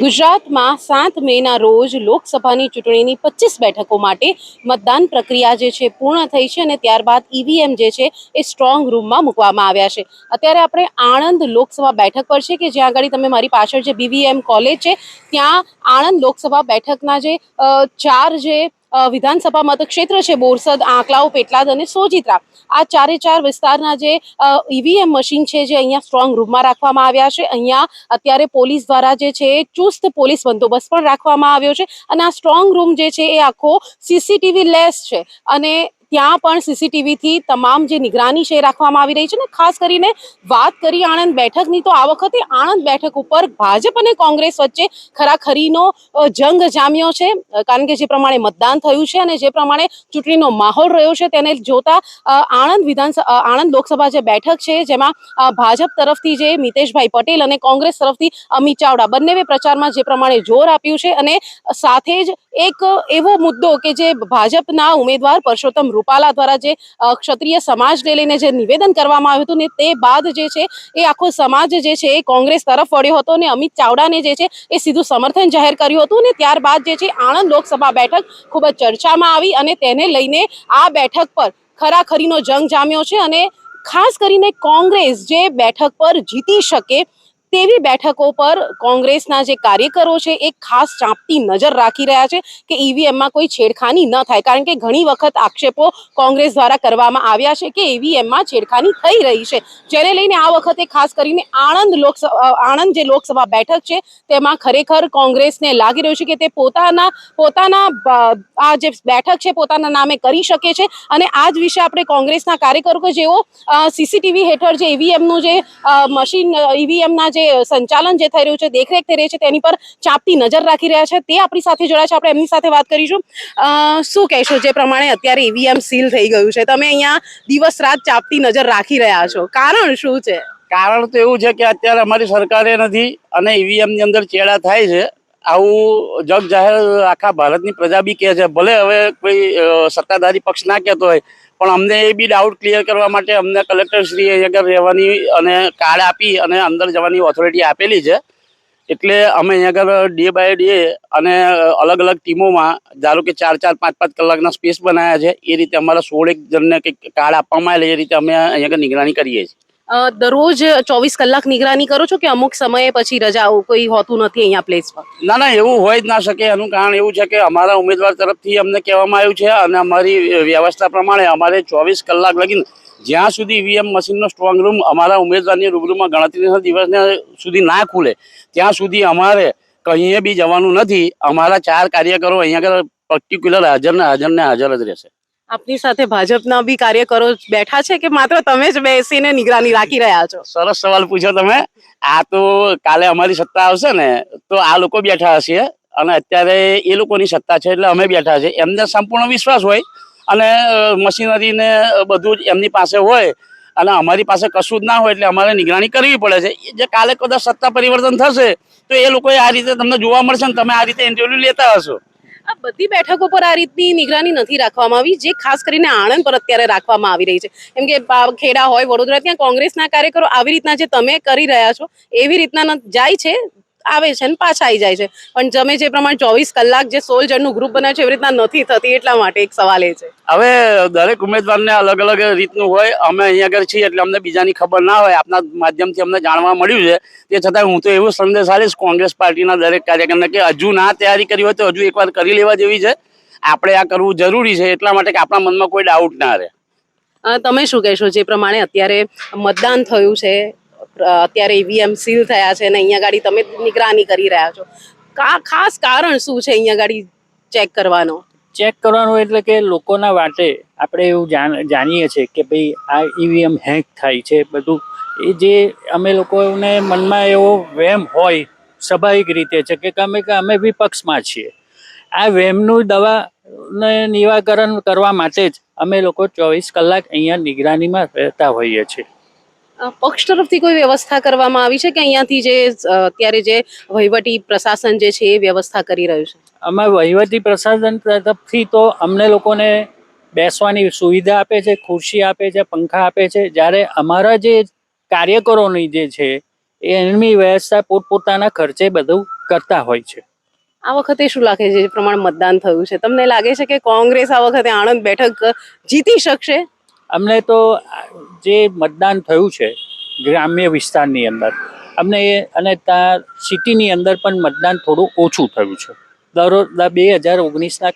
ગુજરાતમાં સાત મેના રોજ લોકસભાની ચૂંટણીની પચીસ બેઠકો માટે મતદાન પ્રક્રિયા જે છે પૂર્ણ થઈ છે અને ત્યારબાદ ઈવીએમ જે છે એ સ્ટ્રોંગ રૂમમાં મૂકવામાં આવ્યા છે. અત્યારે આપણે આણંદ લોકસભા બેઠક પર છે કે જ્યાં આગળ તમે મારી પાછળ જે બીવીએમ કોલેજ છે, ત્યાં આણંદ લોકસભા બેઠકના જે ચાર જે વિધાનસભા મતક્ષેત્ર છે, બોરસદ આંકલાવ પેટલાદ અને સોજિત્રા. આ ચારે ચાર વિસ્તારના જે ઈવીએમ મશીન છે, જે અહીંયા સ્ટ્રોંગ રૂમમાં રાખવામાં આવ્યા છે. અહીંયા અત્યારે પોલીસ દ્વારા જે છે, ચુસ્ત પોલીસ બંદોબસ્ત પણ રાખવામાં આવ્યો છે. અને આ સ્ટ્રોંગ રૂમ જે છે, એ આખો સીસીટીવી લેસ છે. અને ત્યાં પણ સીસીટીવીથી તમામ જે નિગરાની છે રાખવામાં આવી રહી છે ને ખાસ કરીને વાત કરી આણંદ બેઠકની, તો આ વખતે આણંદ બેઠક ઉપર ભાજપ અને કોંગ્રેસ વચ્ચે ખરાખરીનો જંગ જામ્યો છે. કારણ કે જે પ્રમાણે મતદાન થયું છે અને જે પ્રમાણે ચૂંટણીનો માહોલ રહ્યો છે તેને જોતા આણંદ વિધાનસભા આણંદ લોકસભા જે બેઠક છે જેમાં ભાજપ તરફથી જે મિતેશભાઈ પટેલ અને કોંગ્રેસ તરફથી અમિત ચાવડા, બંને પ્રચારમાં જે પ્રમાણે જોર આપ્યું છે અને સાથે જ એક એવો મુદ્દો કે જે ભાજપના ઉમેદવાર પરસોત્તમ રૂપાલા દ્વારા જે ક્ષત્રિય સમાજને લઈને જે નિવેદન કરવામાં આવ્યું હતું ને તે બાદ જે છે, એ આખો સમાજ જે છે, એ કોંગ્રેસ તરફ વળ્યો હતો અને અમિત ચાવડાને જે છે, એ સીધું સમર્થન જાહેર કર્યું હતું અને ત્યારબાદ જે છે, આણંદ લોકસભા બેઠક ખૂબ જ ચર્ચામાં આવી અને તેને લઈને આ બેઠક પર ખરાખરીનો જંગ જામ્યો છે અને ખાસ કરીને કોંગ્રેસ જે બેઠક પર જીતી શકે તેવી બેઠકો પર કોંગ્રેસના જે કાર્યકરો છે એ ખાસ ચાંપતી નજર રાખી રહ્યા છે કે ઈવીએમમાં કોઈ છેડખાની ન થાય. કારણ કે ઘણી વખત આક્ષેપો કોંગ્રેસ દ્વારા કરવામાં આવ્યા છે કે ઈવીએમમાં છેડખાની થઈ રહી છે. જેને લઈને આ વખતે ખાસ કરીને આણંદ લોકસભા, આણંદ જે લોકસભા બેઠક છે, તેમાં ખરેખર કોંગ્રેસને લાગી રહ્યું છે કે તે પોતાના પોતાના આ જે બેઠક છે, પોતાના નામે કરી શકે છે. અને આ જ વિશે આપણે કોંગ્રેસના કાર્યકરો કે જેઓ સીસીટીવી હેઠળ જે ઈવીએમનું જે મશીન ઈવીએમના જે સંચાલન જે થઈ રહ્યું છે, દેખરેખ થઈ રહી છે, તેની પર ચાંપતી નજર રાખી રહ્યા છે. તે આપણી સાથે જોડાયા છે. આપણે એમની સાથે વાત કરીશું. શું કહેશો? જે પ્રમાણે અત્યારે ઈવીએમ સીલ થઈ ગયું છે. તમે અહીંયા દિવસ રાત ચાંપતી નજર રાખી રહ્યા છો. કારણ શું છે? કારણ તો એવું છે કે અત્યારે અમારી સરકારે નથી અને ઈવીએમની અંદર ચેડા થાય છે. આવું જગ જાહેર આખા ભારતની પ્રજા બી કહે છે. ભલે હવે કોઈ સત્તાધારી પક્ષ ના કહેતો હોય પણ અમને એ બી ડાઉટ ક્લિયર કરવા માટે અમને કલેક્ટરશ્રીએ આગળ રહેવાની અને કાર્ડ આપી અને અંદર જવાની ઓથોરિટી આપેલી છે. એટલે અમે અહીંયા આગળ ડે બાય ડે અને અલગ અલગ ટીમોમાં, ધારો કે ચાર ચાર, પાંચ પાંચ કલાકના સ્પેસ બનાવ્યા છે, એ રીતે અમારા સોળ એક જણને કંઈક કાર્ડ આપવામાં આવેલ એ રીતે અમે અહીંયા આગળ નિગરાની કરીએ છીએ. દરરોજ ચોવીસ કલાક નિગરાની કરો છો કે અમુક સમયે પછી રજાઓ કોઈ હોતું નથી અહીંયા પ્લેસ પર? ના ના, એવું હોય જ ના શકે. એનું કારણ એવું છે કે અમારા ઉમેદવાર તરફથી અમને કહેવામાં આવ્યું છે અને અમારી વ્યવસ્થા પ્રમાણે અમારે ચોવીસ કલાક લગીને જ્યાં સુધી ઈવીએમ મશીનનો સ્ટ્રોંગ રૂમ અમારા ઉમેદવારની રૂબરૂમાં ગણતરીના દિવસને સુધી ના ખુલે, ત્યાં સુધી અમારે કહીએ બી જવાનું નથી. અમારા ચાર કાર્યકરો અહીંયા આગળ પર્ટિક્યુલર હાજર ને હાજર ને હાજર જ રહેશે. આપની સાથે ભાજપના બી કાર્યકરો બેઠા છે કે માત્ર તમે જ બેસીને નિગરાની રાખી રહ્યા છો? સરસ સવાલ પૂછ્યો તમે. આ તો કાલે અમારી સત્તા આવશે ને, તો આ લોકો બેઠા હશે. અને અત્યારે એ લોકોની સત્તા છે એટલે અમે બેઠા છે. એમને સંપૂર્ણ વિશ્વાસ હોય અને મશીનરીને બધું જ એમની પાસે હોય અને અમારી પાસે કશું જ ના હોય એટલે અમારે નિગરાની કરવી પડે છે. જે કાલે કદાચ સત્તા પરિવર્તન થશે, તો એ લોકોએ આ રીતે તમને જોવા મળશે ને તમે આ રીતે ઇન્ટરવ્યુ લેતા હશો. બધી બેઠકો પર આ રીતની નિગરાની નથી રાખવામાં આવી, જે ખાસ કરીને આણંદ પર અત્યારે રાખવામાં આવી રહી છે. કેમ કે ખેડા હોય, વડોદરા, ત્યાં કોંગ્રેસના કાર્યકરો આવી રીતના જે તમે કરી રહ્યા છો, એવી રીતના જાય છે. આવે છે ને પાછા આવી જાય છે. પણ તમે જે પ્રમાણે ચોવીસ કલાક જે સોળ જણનું ગ્રુપ બનાવ્યું છે એવી રીતના નથી થતી એટલા માટે એક સવાલ એ છે. હવે દરેક ઉમેદવારને અલગ અલગ રીતનું હોય અમે અહીંયા આગળ છીએ એટલે અમને બીજાની ખબર ના હોય આપના માધ્યમથી અમને જાણવા મળ્યું છે. તે છતાં હું તો એવું સંદેશ આવીશ કોંગ્રેસ પાર્ટીના દરેક કાર્યકરને કે હજુ ના તૈયારી કરી હોય તો હજુ એકવાર કરી લેવા જેવી છે. આપણે આ કરવું જરૂરી છે એટલા માટે કે આપણા મનમાં કોઈ ડાઉટ ના રહે. તમે શું કહેશો? જે પ્રમાણે અત્યારે મતદાન થયું છે અત્યારે ઈવીએમ સીલ થયા છે અને અહીંયા ગાડી તમે નિગરાની કરી રહ્યા છો. ખાસ કારણ શું છે અહીંયા ગાડી ચેક કરવાનો? ચેક કરવાનું એટલે કે લોકોના માટે આપણે એવું જાણ જાણીએ છીએ કે ભાઈ આ ઈવીએમ હેક થાય છે બધું. એ જે અમે લોકોને મનમાં એવો વેમ હોય સ્વાભાવિક રીતે છે કે અમે કે અમે વિપક્ષમાં છીએ. આ વહેમનું દવાને નિવાકરણ કરવા માટે જ અમે લોકો ચોવીસ કલાક અહીંયા નિગરાનીમાં રહેતા હોઈએ છીએ. પક્ષ તરફથી કોઈ વ્યવસ્થા કરવામાં આવી છે કે અહીંયાથી જે અત્યારે જે વહીવટી પ્રશાસન જે છે એ વ્યવસ્થા કરી રહ્યું છે? અમે વહીવટી પ્રશાસન તરફથી તો અમને લોકોને બેસવાની સુવિધા આપે છે ખુરશી આપે છે પંખા આપે છે. જ્યારે અમારા જે કાર્યકરોની જે છે એ એમની વ્યવસ્થા પોતપોતાના ખર્ચે બધું કરતા હોય છે. આ વખતે શું લાગે છે? જે પ્રમાણે મતદાન થયું છે? તમને લાગે છે કે કોંગ્રેસ આ વખતે આણંદ બેઠક જીતી શકશે? અમને તો જે મતદાન થયું છે ગ્રામ્ય વિસ્તારની અંદર અમને એ અને ત્યાં સિટીની અંદર પણ મતદાન થોડું ઓછું થયું છે. દર બે હજાર ઓગણીસના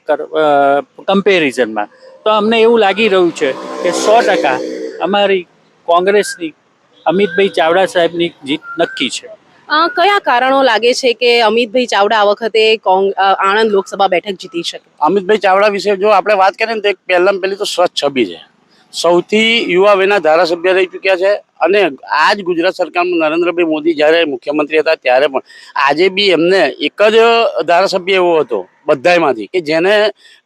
કમ્પેરિઝનમાં તો અમને એવું લાગી રહ્યું છે કે સો ટકા અમારી કોંગ્રેસની અમિતભાઈ ચાવડા સાહેબની જીત નક્કી છે. કયા કારણો લાગે છે કે અમિતભાઈ ચાવડા આ વખતે કોંગ આણંદ લોકસભા બેઠક જીતી શકે? અમિતભાઈ ચાવડા વિશે જો આપણે વાત કરીએ ને તો એક પહેલાં પહેલી તો સ્વચ્છ છબી છે સૌથી યુવા વયના ધારાસભ્ય રહી ચૂક્યા છે અને આજ ગુજરાત સરકારમાં નરેન્દ્રભાઈ મોદી જ્યારે મુખ્યમંત્રી હતા ત્યારે પણ આજે બી એમને એક જ ધારાસભ્ય એવો હતો. બધાયમાંથી કે જેને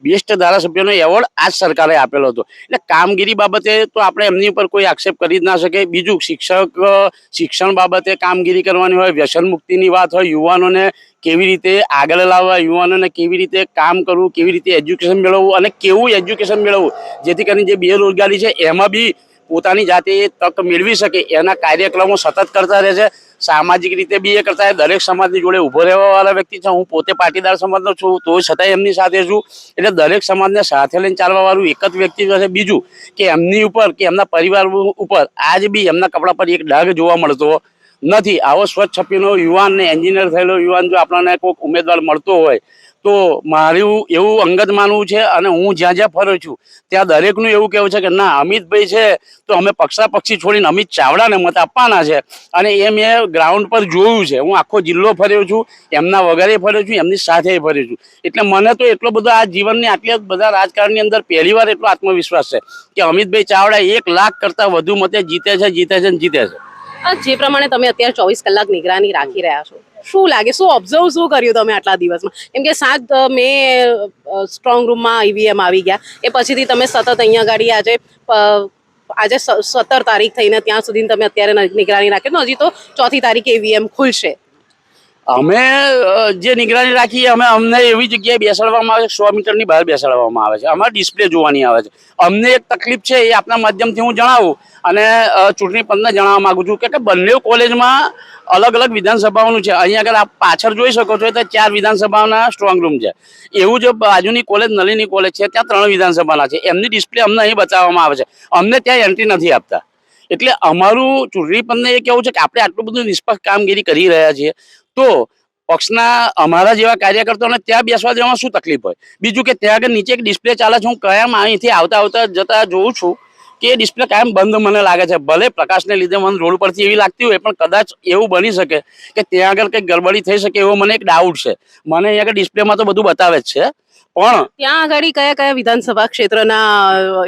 બેસ્ટ ધારાસભ્યનો એવોર્ડ આ સરકારે આપેલો હતો. એટલે કામગીરી બાબતે તો આપણે એમની ઉપર કોઈ આક્ષેપ કરી જ ના શકે બીજું, શિક્ષક શિક્ષણ બાબતે કામગીરી કરવાની હોય, વ્યસન મુક્તિની વાત હોય, યુવાનોને કેવી રીતે આગળ લાવવા, યુવાનોને કેવી રીતે કામ કરવું, કેવી રીતે એજ્યુકેશન મેળવવું અને કેવું એજ્યુકેશન મેળવવું. જેથી કરીને જે બેરોજગારી છે, એમાં બી પોતાની જાતે તક મેળવી શકે, એના કાર્યક્રમો સતત કરતા રહે છે. સામાજિક રીતે બી એ કરતા. દરેક સમાજની જોડે ઊભો રહેવાવાળા વ્યક્તિ છે, હું પોતે પાટીદાર સમાજનો છું તો છતાં એમની સાથે છું. એટલે દરેક સમાજને સાથે લઈને ચાલવા વાળું એક જ વ્યક્તિ છે બીજું કે એમની ઉપર, કે એમના પરિવાર ઉપર આજ બી એમના કપડા પર એક ડાઘ જોવા મળતો નથી. આવો સ્વચ્છ છપીનો યુવાન ને એન્જિનિયર થયેલો યુવાન જો આપણને કોઈક ઉમેદવાર મળતો હોય તો મારું એવું અંગત માનવું છે અને હું જ્યાં જ્યાં ફરું છું, ત્યાં દરેકનું એવું કહેવું છે કે ના, અમિતભાઈ છે, તો અમે પક્ષાપક્ષી છોડીને અમિત ચાવડાને મત આપવાના છે. અને એ મેં ગ્રાઉન્ડ પર જોયું છે. હું આખો જિલ્લો ફર્યો છું, એમના વગરે ફર્યો છું, એમની સાથે ફર્યો છું. એટલે મને તો એટલો બધો આ જીવનની આટલી બધા રાજકારણની અંદર પહેલી વાર એટલો આત્મવિશ્વાસ છે કે અમિતભાઈ ચાવડા એક લાખ કરતાં વધુ મતે જીતે છે જીતે છે ને જીતે છે. જે પ્રમાણે તમે અત્યારે ચોવીસ કલાક નિગરાની રાખી રહ્યા છો શું લાગે? શું ઓબ્ઝર્વ શું કર્યું તમે આટલા દિવસમાં? કેમ કે સાત મે સ્ટ્રોંગ રૂમમાં ઈવીએમ આવી ગયા. એ પછીથી તમે સતત અહીંયા ગાડી આજે આજે સત્તર તારીખ થઈને ત્યાં સુધી તમે અત્યારે નિગરાની રાખી. હજી તો ચોથી તારીખે ઈવીએમ ખુલશે. અમે જે નિગરાની રાખીએ, અમે અમને એવી જગ્યાએ બેસાડવામાં આવે છે, સો મીટરની બહાર બેસાડવામાં આવે છે. અમારે ડિસ્પ્લે જોવાની આવે છે. અમને એક તકલીફ છે, એ આપના માધ્યમથી હું જણાવું અને ચૂંટણી પંચને જણાવવા માંગુ છું કે બંને કોલેજમાં અલગ અલગ વિધાનસભાઓનું છે. અહીંયા આગળ આપ પાછળ જોઈ શકો છો તો ચાર વિધાનસભાના સ્ટ્રોંગ રૂમ છે. એવું જે બાજુની કોલેજ, નલીની કોલેજ છે, ત્યાં ત્રણ વિધાનસભાના છે. એમની ડિસ્પ્લે અમને અહીં બતાવવામાં આવે છે. અમને ત્યાં એન્ટ્રી નથી આપતા. એટલે અમારું ચૂંટણી પંચને એ કેવું છે કે આપણે આટલું બધું નિષ્પક્ષ કામગીરી કરી રહ્યા છીએ. તો પક્ષના અમારા જેવા કાર્યકર્તાઓને ત્યાં બેસવા જવામાં શું તકલીફ હોય? બીજું કે ત્યાં આગળ નીચે એક ડિસ્પ્લે ચાલે છે હું કાયમ અહીંથી આવતા આવતા જતા જોઉં છું કે ડિસ્પ્લે કાયમ બંધ મને લાગે છે. ભલે પ્રકાશને લીધે મને રોડ પરથી એવી લાગતી હોય પણ કદાચ એવું બની શકે કે ત્યાં આગળ કંઈક ગડબડી થઈ શકે એવો મને એક ડાઉટ છે. મને અહીંયા આગળ ડિસ્પ્લેમાં તો બધું બતાવે જ છે. પણ ત્યાં આગળ કયા કયા વિધાનસભા ક્ષેત્રના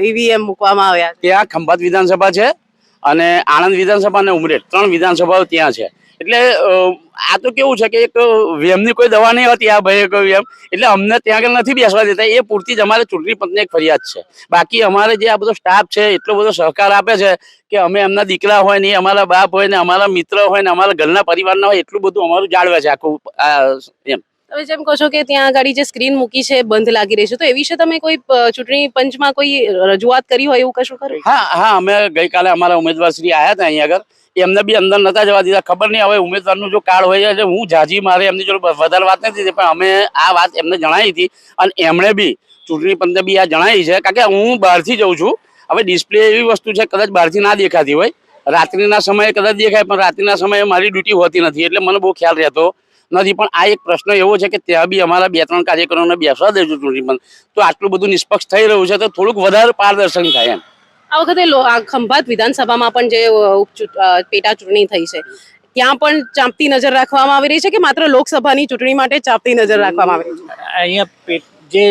ઈવીએમ મૂકવામાં આવ્યા ત્યાં ખંભાત વિધાનસભા છે અને આણંદ વિધાનસભા અને ઉમરેઠ ત્રણ વિધાનસભાઓ ત્યાં છે. એટલે આ તો કેવું છે કે એક વેમની કોઈ દવા નહીં હતી આ ભાઈએ કહ્યું એમ એટલે અમને ત્યાં આગળ નથી બેસવા દેતા એ પૂરતી જ અમારે ચૂંટણી પંચને એક ફરિયાદ છે. બાકી અમારે જે આ બધો સ્ટાફ છે એટલો બધો સહકાર આપે છે કે અમે એમના દીકરા હોય ને અમારા બાપ હોય ને અમારા મિત્ર હોય ને અમારા ઘરના પરિવારના હોય એટલું બધું અમારું જાળવે છે આખું એમ. તમે જેમ કહો છો કે ત્યાં આગળ જે સ્ક્રીન મૂકી છે બંધ લાગી રહી છે તો એ વિશે તમે કોઈ ચૂંટણી પંચમાં કોઈ રજૂઆત કરી હોય એવું કશું ખરું? હા હા અમે ગઈકાલે અમારા ઉમેદવાર શ્રી આવ્યા હતા અહીંયા આગળ. એમને બી અંદર નતા જવા દીધા. ખબર નહીં, હવે ઉમેદવારનું જો કાર્ડ હોય છે હું જાજી મારે, એમની જોડે વધારે વાત નથી પણ અમે આ વાત એમને જણાવી હતી અને એમણે બી ચૂંટણી પંચે બી આ જણાવી છે, કારણ કે હું બહારથી જઉં છું. હવે ડિસ્પ્લે એવી વસ્તુ છે, કદાચ બહારથી ના દેખાતી હોય. રાત્રિના સમયે કદાચ દેખાય, પણ રાત્રિના સમયે મારી ડ્યુટી હોતી નથી, એટલે મને બહુ ખ્યાલ રહેતો નથી. પણ આ એક પ્રશ્ન એવો છે કે ત્યાં બી અમારા બે ત્રણ કાર્યકરોને બેસવા દેજો ચૂંટણી પંચ. તો આટલું બધું નિષ્પક્ષ થઈ રહ્યું છે, તો થોડુંક વધારે પારદર્શન થાય એમ. આ વખતે ખંભાત વિધાનસભામાં પણ જે પેટા ચૂંટણી થઈ છે, ત્યાં પણ ચાંપતી નજર રાખવામાં આવી રહી છે કે માત્ર લોકસભાની ચૂંટણી માટે ચાંપતી નજર રાખવામાં આવી રહી છે? અહીંયા જે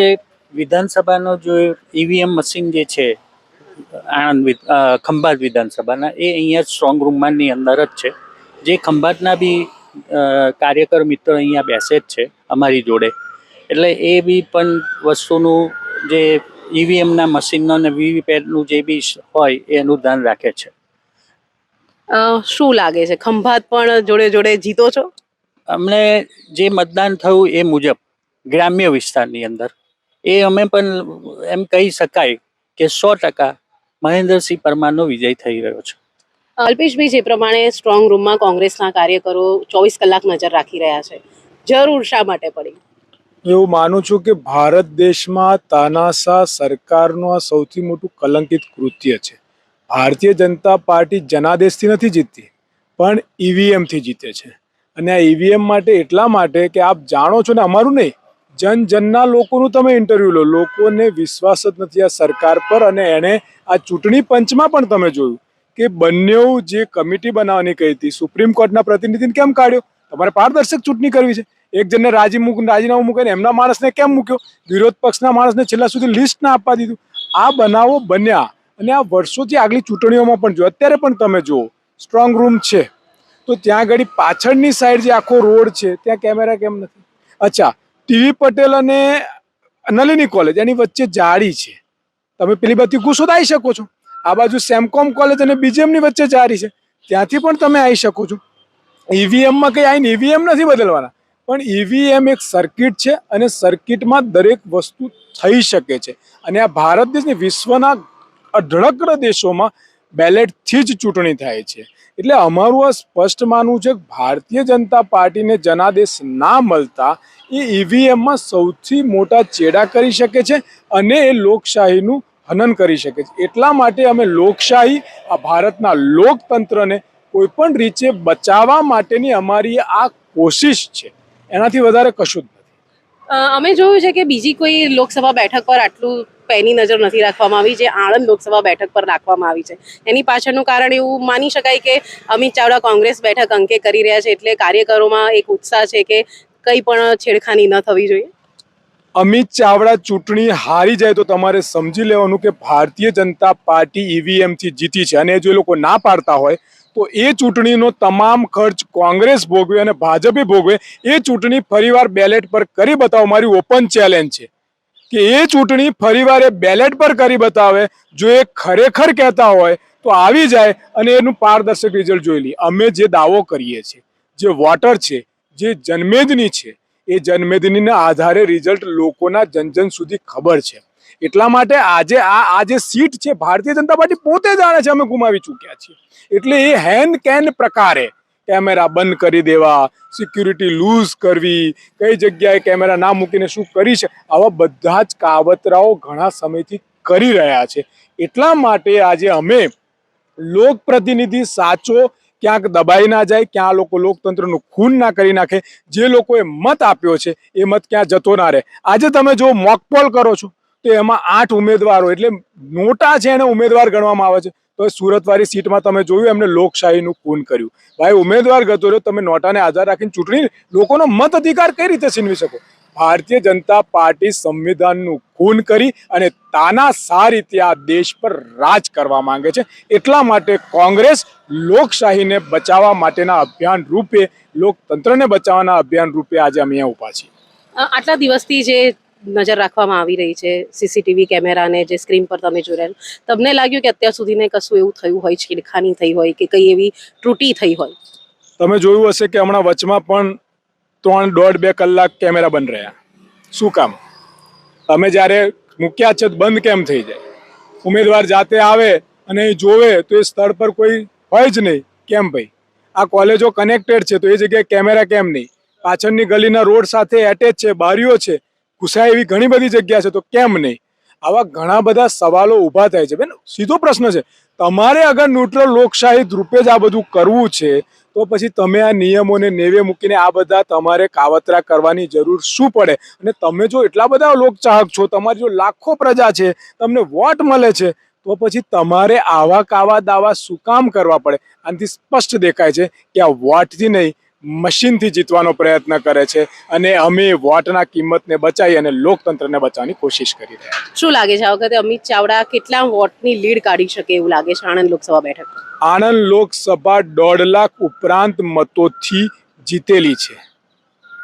વિધાનસભાનો જે ઈવીએમ મશીન જે છે, આણંદ ખંભાત વિધાનસભાના, એ અહીંયા સ્ટ્રોંગ રૂમમાંની અંદર જ છે. જે ખંભાતના બી કાર્યકર મિત્ર અહીંયા બેસે જ છે અમારી જોડે. એટલે એ બી પણ વસ્તુનું જે ઈવીએમના મશીનનો અને વીવીપેટનું જે બી હોય એનું ધ્યાન રાખે છે. શું લાગે છે? ખંભાત પણ જોડે જોડે જીતો છો? અમને જે મતદાન થયું એ મુજબ ગ્રામ્ય વિસ્તારની અંદર. એ અમે પણ એમ કહી શકાય કે સો ટકા મહેન્દ્રસિંહ પરમારનો વિજય થઈ રહ્યો છે. અલ્પેશભાઈ જે પ્રમાણે સ્ટ્રોંગ રૂમમાં કોંગ્રેસના કાર્યકરો ચોવીસ કલાક નજર રાખી રહ્યા છે. જરૂર શા માટે પડી? એવું માનું છું કે ભારત દેશમાં તાનાશાહ સરકારનું આ સૌથી મોટું કલંકિત કૃત્ય છે. ભારતીય જનતા પાર્ટી જનાદેશથી નથી જીતતી, પણ ઈવીએમથી જીતે છે. અને આ ઈવીએમ માટે એટલા માટે કે આપ જાણો છો ને અમારું નહીં, જન જનના લોકોનું તમે ઇન્ટરવ્યુ લો. લોકોને વિશ્વાસ જ નથી આ સરકાર પર અને એણે આ ચૂંટણી પંચમાં પણ તમે જોયું કે બંને જે કમિટી બનાવવાની કહી હતી, સુપ્રીમ કોર્ટના પ્રતિનિધિને કેમ કાઢ્યો? તમારે પારદર્શક ચૂંટણી કરવી છે. એક જણને રાજી મૂક, રાજીનામું મૂકીને એમના માણસને કેમ મૂક્યો? વિરોધ પક્ષના માણસને છેલ્લા સુધી લિસ્ટ ના આપવા દીધું. આ બનાવો બન્યા અને આ વર્ષોથી આગલી ચૂંટણીઓમાં પણ જો, અત્યારે પણ તમે જુઓ સ્ટ્રોંગ રૂમ છે. તો ત્યાં આગળ પાછળની સાઈડ જે આખો રોડ છે, ત્યાં કેમેરા કેમ નથી? અચ્છા ટીવી પટેલ અને નલિની કોલેજ એની વચ્ચે જાળી છે. તમે પેલી બધી ગુસ્સો આવી શકો છો. આ બાજુ સેમકોમ કોલેજ અને બીજીએમની વચ્ચે જાળી છે. ત્યાંથી પણ તમે આવી શકો છો. ઈવીએમમાં કંઈ આવીને ઈવીએમ નથી બદલવાના. પણ ઈવીએમ એક સર્કિટ છે અને સર્કિટમાં દરેક વસ્તુ થઈ શકે છે. અને આ ભારત દેશની વિશ્વના અઢળક દેશોમાં બેલેટથી જ ચૂંટણી થાય છે. એટલે અમારું આ સ્પષ્ટ માનવું છે કે ભારતીય જનતા પાર્ટીને જનાદેશ ના મળતા એ ઈવીએમમાં સૌથી મોટા ચેડા કરી શકે છે અને એ લોકશાહીનું હનન કરી શકે છે. એટલા માટે અમે લોકશાહી આ ભારતના લોકતંત્રને કોઈ પણ રીતે બચાવવા માટેની અમારી આ કોશિશ છે. એનાથી વધારે કશું જ નથી. અમે જોયું છે કે બીજી કોઈ લોકસભા બેઠક પર આટલું પેની નજર નથી રાખવામાં આવી જે આણંદ લોકસભા બેઠક પર રાખવામાં આવી છે. એની પાછળનું કારણ એવું માની શકાય કે અમિત ચાવડા કોંગ્રેસ બેઠક અંકે કરી રહ્યા છે એટલે કાર્યકરોમાં એક ઉત્સાહ છે કે કંઈ પણ છેડખાની ન થવી જોઈએ. અમિત ચાવડા ચૂંટણી હારી જાય તો તમારે સમજી લેવાનું કે ભારતીય જનતા પાર્ટી ઈવીએમથી જીતી છે અને જો એ લોકો ના પાડતા હોય તો એ ચૂંટણીનો તમામ ખર્ચ કોંગ્રેસ ભોગવે અને ભાજપે ભોગવે, એ ચૂંટણી ફરીવાર બેલેટ પર કરી બતાવો. મારી ઓપન ચેલેન્જ છે કે એ ચૂંટણી ફરીવાર એ બેલેટ પર કરી બતાવે. જો એ ખરેખર કહેતા હોય તો આવી જાય અને એનું પારદર્શક રિઝલ્ટ જોઈ લઈએ. અમે જે દાવો કરીએ છીએ, જે વોટર છે, જે જન્મેદની છે, એ જન્મેદનીના આધારે રિઝલ્ટ લોકોના જન જન સુધી ખબર છે. એટલા માટે આજે આ આ જે સીટ છે, ભારતીય જનતા પાર્ટી પોતે જાણે છે અમે ગુમાવી ચૂક્યા છીએ. એટલે એ હેન કેન પ્રકારે કેમેરા બંધ કરી દેવા સિક્યુરિટી લૂઝ કરવી, કઈ જગ્યાએ કેમેરા ના મૂકીને શું કરી છે, આવા બધા જ કાવતરાઓ ઘણા સમયથી કરી રહ્યા છે. એટલા માટે આજે અમે લોકપ્રતિનિધિ સાચો ક્યાંક દબાઈ ના જાય, ક્યાં લોકો લોકતંત્રનું ખૂન ના કરી નાખે, જે લોકોએ મત આપ્યો છે, એ મત ક્યાં જતો ના રહે. આજે તમે જો મોકપોલ કરો છો તો એમાં આઠ ઉમેદવારો એટલે નોટા છે એને ઉમેદવાર ગણવામાં આવે છે. તો સુરતવાળી સીટમાં તમે જોયું, એમને લોકશાહીનું ખૂન કર્યું. ભાઈ, ઉમેદવાર ગતો રહ્યો, તમે નોટાને આધાર રાખીને ચૂંટણી લોકોનો મત અધિકાર કઈ રીતે છીનવી શકો? ભારતીય જનતા પાર્ટી સંવિધાનનું ખૂન કરી અને તાનાશાહ રીતે આ દેશ પર રાજ કરવા માંગે છે. એટલા માટે કોંગ્રેસ લોકશાહીને બચાવવા માટેના અભિયાન રૂપે, લોકતંત્રને બચાવવાના અભિયાન રૂપે આજે અમે અહીંયા ઊભા છીએ. આટલા દિવસથી જે નજર રાખવામાં આવી રહી છે સીસીટીવી કેમેરાને જે સ્ક્રીન પર તમે જોઈ રહ્યા તમને લાગ્યું કે અત્યાર સુધીને કશું એવું થયું હોય, છીડખાની થઈ હોય કે કઈ એવી ત્રુટી થઈ હોય? તમે જોયું હશે કે હમણાં વચમાં પણ ત્રણ દોઢ બે કલાક કેમેરા બંધ રહ્યા. શું કામ? તમે જ્યારે મૂક્યા છે બંધ કેમ થઈ જાય? ઉમેદવાર જાતે આવે અને એ જોવે તો એ સ્થળ પર કોઈ હોય જ નહીં. કેમ ભાઈ? આ કોલેજો કનેક્ટેડ છે તો એ જગ્યાએ કેમેરા કેમ નહીં? પાછળની ગલીના રોડ સાથે એટેચ છે, બારીઓ છે. ઘુસાય એવી ઘણી બધી જગ્યા છે તો કેમ નહીં? આવા ઘણા બધા સવાલો ઊભા થાય છે. બેન, સીધો પ્રશ્ન છે. તમારે અગર ન્યુટ્રલ લોકશાહી રૂપે જ આ બધું કરવું છે, તો પછી તમે આ નિયમોને નેવે મૂકીને આ બધા તમારે કાવતરા કરવાની જરૂર શું પડે? અને તમે જો એટલા બધા લોકચાહક છો, તમારી જો લાખો પ્રજા છે, તમને વોટ મળે છે, તો પછી તમારે આવા કાવા દાવા શું કામ કરવા પડે? આનાથી સ્પષ્ટ દેખાય છે કે આ વોટથી નહીં મશીનથી જીતવાનો પ્રયત્ન કરે છે અને અમે વોટના કિંમતને બચાવી અને લોકતંત્રને બચાવવાની કોશિશ કરી રહ્યા છીએ. શું લાગે છે આ વખતે અમિત ચાવડા કેટલા વોટની લીડ કાઢી શકે એવું લાગે છે આણંદ લોકસભા બેઠક? આણંદ લોકસભા દોઢ લાખ ઉપરાંત મતોથી જીતેલી છે.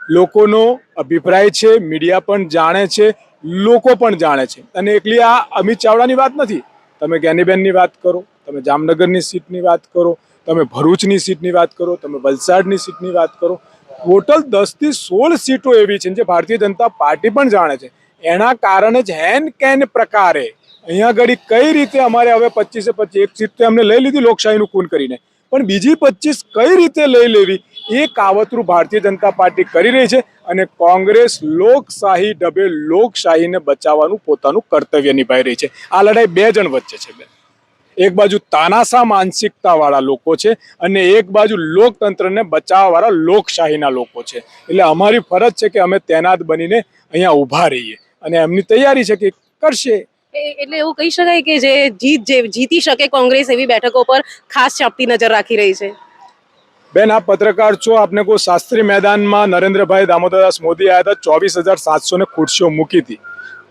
લોકોનો અભિપ્રાય છે મીડિયા પણ જાણે છે લોકો પણ જાણે છે. અને એકલી આ અમિત ચાવડાની વાત નથી. તમે જ્ઞાનીબેનની વાત કરો તમે જામનગરની સીટની વાત કરો તમે ભરૂચની સીટની વાત કરો, તમે વલસાડની સીટની વાત કરો, ટોટલ દસથી સોળ સીટો એવી છે જે ભારતીય જનતા પાર્ટી પણ જાણે છે. એના કારણે જ હેન કેન પ્રકારે અહીંયા આગળ કઈ રીતે અમારે હવે પચીસે પચીસ, એક સીટ તો એમને લઈ લીધી લોકશાહીનું ખૂન કરીને. પણ બીજી પચીસ કઈ રીતે લઈ લેવી એ કાવતરું ભારતીય જનતા પાર્ટી કરી રહી છે અને કોંગ્રેસ લોકશાહી ડબે લોકશાહીને બચાવવાનું પોતાનું કર્તવ્ય નિભાવી રહી છે. આ લડાઈ બે જણ વચ્ચે છે, બેન. એક બાજુ તાનાશા માનસિકતા વાળા લોકો છે અને એક બાજુ લોકતંત્રને બચાવવા વાળા લોકશાહીના લોકો છે. એટલે અમારી ફરજ છે કે અમે તૈનાત બનીને અહીંયા ઊભા રહીએ અને એમની તૈયારી છે કે કરશે. એટલે એવું કહી શકાય કે જે જીત જે જીતી શકે કોંગ્રેસ એવી બેઠકો પર ખાસ ચાપતી નજર રાખી રહી છે. બેન આપ પત્રકાર છો આપને કોઈ શાસ્ત્રી મેદાનમાં નરેન્દ્રભાઈ દામોદરદાસ મોદી આવ્યા હતા ચોવીસ હજાર સાતસો ને ખુરશીઓ મૂકી હતી.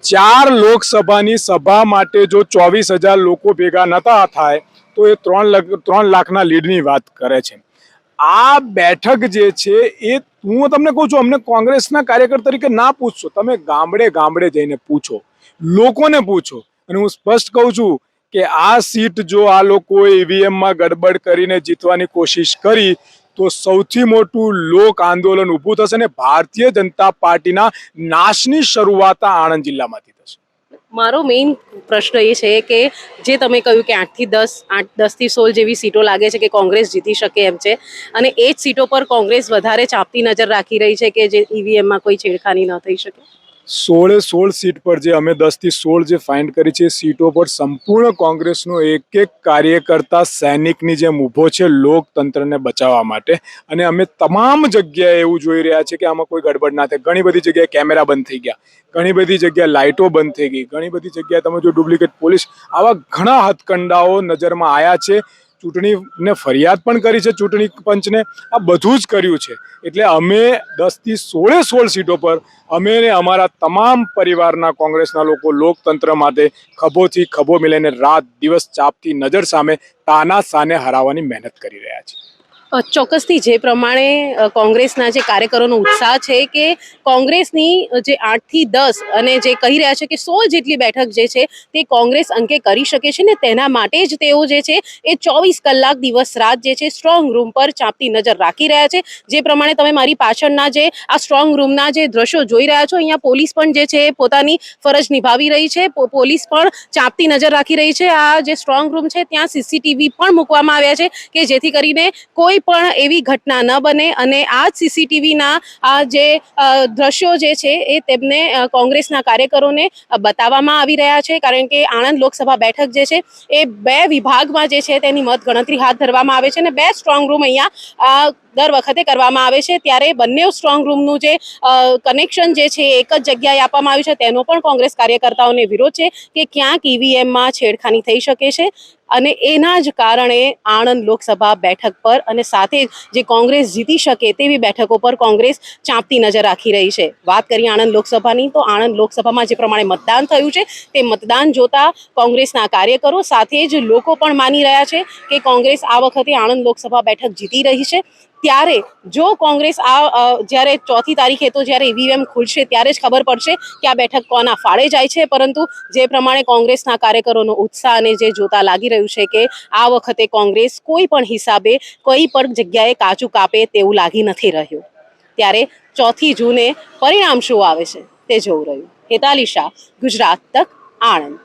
ચાર લોકસભાની સભા માટે જો ચોવીસ લોકો ભેગા નતા થાય, તો એ ત્રણ ત્રણ લાખના લીડની વાત કરે છે. આ બેઠક જે છે, એ હું તમને કહું છું, અમને કોંગ્રેસના કાર્યકર તરીકે ના પૂછશો. તમે ગામડે ગામડે જઈને પૂછો. લોકોને પૂછો. અને હું સ્પષ્ટ કહું છું કે આ સીટ જો આ લોકોએ ઈવીએમમાં ગડબડ કરીને જીતવાની કોશિશ કરી તો સૌથી મોટું લોક આંદોલન ઊભું થશે ને ભારતીય જનતા પાર્ટીના નાશની શરૂઆત આણંદ જિલ્લામાંથી થશે. મારો મેઇન પ્રશ્ન એ છે કે જે તમે કહ્યું કે આઠથી દસ, આઠ, દસથી સોળ જેવી સીટો લાગે છે કે કોંગ્રેસ જીતી શકે એમ છે, અને એ જ સીટો પર કોંગ્રેસ વધારે ચાપતી નજર રાખી રહી છે કે જે ઈવીએમમાં કોઈ છેડખાની ન થઈ શકે? સોળે સોળ સીટ પર જે અમે દસથી સોળ જે ફાઇન્ડ કરી છે સીટો પર સંપૂર્ણ કોંગ્રેસનો એક એક કાર્યકર્તા સૈનિકની જેમ ઊભો છે લોકતંત્રને બચાવવા માટે. અને અમે તમામ જગ્યાએ એવું જોઈ રહ્યા છે કે આમાં કોઈ ગડબડ ના થાય. ઘણી બધી જગ્યાએ કેમેરા બંધ થઈ ગયા. ઘણી બધી જગ્યાએ લાઇટો બંધ થઈ ગઈ. ઘણી બધી જગ્યાએ તમે જો ડુપ્લિકેટ પોલીસ આવા ઘણા હથકંડાઓ નજરમાં આવ્યા છે. ચૂંટણીને ફરિયાદ પણ કરી છે ચૂંટણી પંચને. આ બધું જ કર્યું છે. એટલે અમે દસથી સોળે સોળ સીટો પર અમે અમારા તમામ પરિવારના કોંગ્રેસના લોકો લોકતંત્ર માટે ખભોથી ખભો મિલાઈને રાત દિવસ ચાપથી નજર સામે તાના સાને હરાવવાની મહેનત કરી રહ્યા છે અ, ચોક્કસથી જે પ્રમાણે કોંગ્રેસના જે કાર્યકરોનો ઉત્સાહ છે કે કોંગ્રેસની જે આઠથી દસ અને જે કહી રહ્યા છે કે સોળ જેટલી બેઠક જે છે તે કોંગ્રેસ અંકે કરી શકે છે ને તેના માટે જ તેઓ જે છે એ ચોવીસ કલાક દિવસ રાત જે છે સ્ટ્રોંગ રૂમ પર ચાંપતી નજર રાખી રહ્યા છે. જે પ્રમાણે તમે મારી પાછળના જે, આ સ્ટ્રોંગ રૂમના જે દ્રશ્યો જોઈ રહ્યા છો, અહીંયા પોલીસ પણ જે છે પોતાની ફરજ નિભાવી રહી છે. પોલીસ પણ ચાંપતી નજર રાખી રહી છે. આ જે સ્ટ્રોંગ રૂમ છે ત્યાં સીસીટીવી પણ મૂકવામાં આવ્યા છે કે જેથી કરીને કોઈ પણ એવી ઘટના ન બને અને આ જ સીસીટીવીના આ જે દ્રશ્યો જે છે એ તેમને કોંગ્રેસના કાર્યકરોને બતાવવામાં આવી રહ્યા છે. કારણ કે આણંદ લોકસભા બેઠક જે છે એ બે વિભાગમાં જે છે તેની મતગણતરી હાથ ધરવામાં આવે છે અને બે સ્ટ્રોંગ રૂમ અહીંયા દર વખતે કરવામાં આવે છે. ત્યારે બંને સ્ટ્રોંગ રૂમનું જે કનેક્શન જે છે એક જ જગ્યાએ આપવામાં આવ્યું છે. તેનો પણ કોંગ્રેસ કાર્યકર્તાઓને વિરોધ છે કે ક્યાંક ઈવીએમમાં છેડખાની થઈ શકે છે. અને એના જ કારણે આણંદ લોકસભા બેઠક પર અને સાથે જ કોંગ્રેસ જીતી શકે તેવી બેઠકો પર કોંગ્રેસ ચાંપતી નજર રાખી રહી છે. વાત કરીએ આણંદ લોકસભાની, તો આણંદ લોકસભામાં જે પ્રમાણે મતદાન થયું છે, તે મતદાન જોતા કોંગ્રેસના કાર્યકરો સાથે જ લોકો પણ માની રહ્યા છે કે કોંગ્રેસ આ વખતે આણંદ લોકસભા બેઠક જીતી રહી છે. ત્યારે જો કોંગ્રેસ આ જ્યારે ચોથી તારીખે તો જ્યારે ઈવીએમ ખુલશે ત્યારે જ ખબર પડશે કે આ બેઠક કોના ફાળે જાય છે. પરંતુ જે પ્રમાણે કોંગ્રેસના કાર્યકરોનો ઉત્સાહ અને જે જોતા લાગી રહ્યું છે કે આ વખતે કોંગ્રેસ કોઈ પણ હિસાબે કોઈ પણ જગ્યાએ કાચું કાપે તેવું લાગી નથી રહ્યું. ત્યારે ચોથી જૂને પરિણામ શું આવે છે તે જોવું રહ્યું. હેતાલી શાહ, ગુજરાત તક આણંદ.